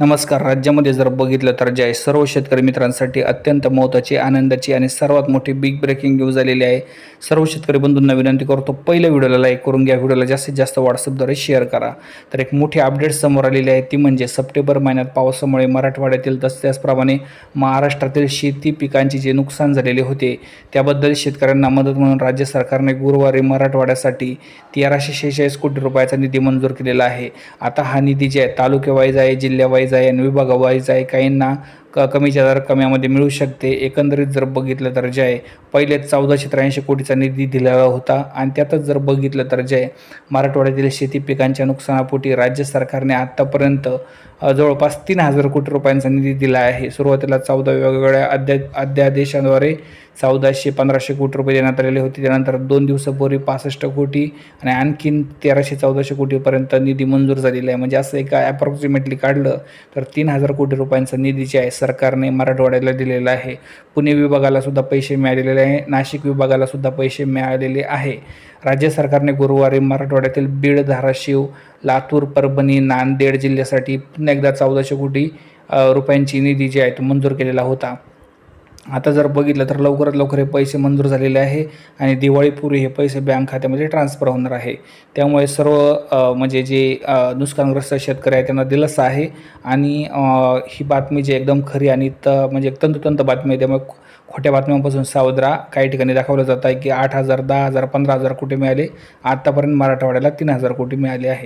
नमस्कार. राज्यामध्ये जर बघितलं तर जय सर्व शेतकरी मित्रांसाठी अत्यंत महत्त्वाची आनंदाची आणि सर्वात मोठी बिग ब्रेकिंग न्यूज आलेली आहे. सर्व शेतकरी बंधूंना विनंती करतो पहिल्या व्हिडिओला लाईक करून घ्या. व्हिडिओला जास्तीत जास्त व्हॉट्सअपद्वारे शेअर करा. तर एक मोठी अपडेट समोर आलेली आहे. ती म्हणजे सप्टेंबर महिन्यात पावसामुळे मराठवाड्यातील तस त्याचप्रमाणे महाराष्ट्रातील शेती पिकांचे जे नुकसान झालेले होते त्याबद्दल शेतकऱ्यांना मदत म्हणून राज्य सरकारने गुरुवारी मराठवाड्यासाठी तेराशे शेहेचाळीस कोटी रुपयाचा निधी मंजूर केलेला आहे. आता हा निधी जे आहे तालुक्यावाईज आहे जिल्ह्यावाईज आहे आणि विभागावाईज आहे काहींना क कमीच्या दर कम्यामध्ये मिळू शकते. एकंदरीत जर बघितलं तर जे आहे पहिले चौदाशे त्र्याऐंशी कोटीचा निधी दिलेला होता आणि त्यातच जर बघितलं तर जे आहे मराठवाड्यातील शेती पिकांच्या नुकसानापोटी राज्य सरकारने आत्तापर्यंत जवळपास तीन हजार कोटी रुपयांचा निधी दिला आहे. सुरुवातीला चौदा वेगवेगळ्या अध्या अध्यादेशांद्वारे चौदाशे पंधराशे कोटी रुपये देण्यात आलेले होते. त्यानंतर दोन दिवसापूर्वी पासष्ट कोटी आणि आणखीन तेराशे चौदाशे कोटीपर्यंत निधी मंजूर झालेला आहे. म्हणजे असं एका ॲप्रॉक्सिमेटली काढलं तर तीन हजार कोटी रुपयांचा निधी जे आहे. सरकारने मराठवाड्याला दिलेला आहे. पुणे विभागाला सुद्धा पैसे मिळालेले आहे. नाशिक विभागाला सुद्धा पैसे मिळालेले आहे. राज्य सरकारने गुरुवारी मराठवाड्यातील बीड धाराशिव लातूर परभणी नांदेड जिल्ह्यासाठी पुन्हा एकदा चौदाशे कोटी रुपयांची निधी जी आहे तो मंजूर केलेला होता. आता जर बघितलं तर लवकरात लवकर हे पैसे मंजूर झालेले आहे आणि दिवाळीपूर्वी हे पैसे बँक खात्यामध्ये ट्रान्सफर होणार आहे. त्यामुळे सर्व म्हणजे जे नुकसानग्रस्त शेतकरी आहे त्यांना दिलासा आहे. आणि ही बातमी जी एकदम खरी आणि त म्हणजे तंतुतंत तंतोतंत बातमी आहे त्यामुळे खोट्या बातम्यांपासून सावध राहा. काही ठिकाणी दाखवलं जात आहे की आठ हजार दहा हजार पंधरा हजार कोटी मिळाले. आत्तापर्यंत मराठवाड्याला तीन हजार कोटी मिळाले आहे.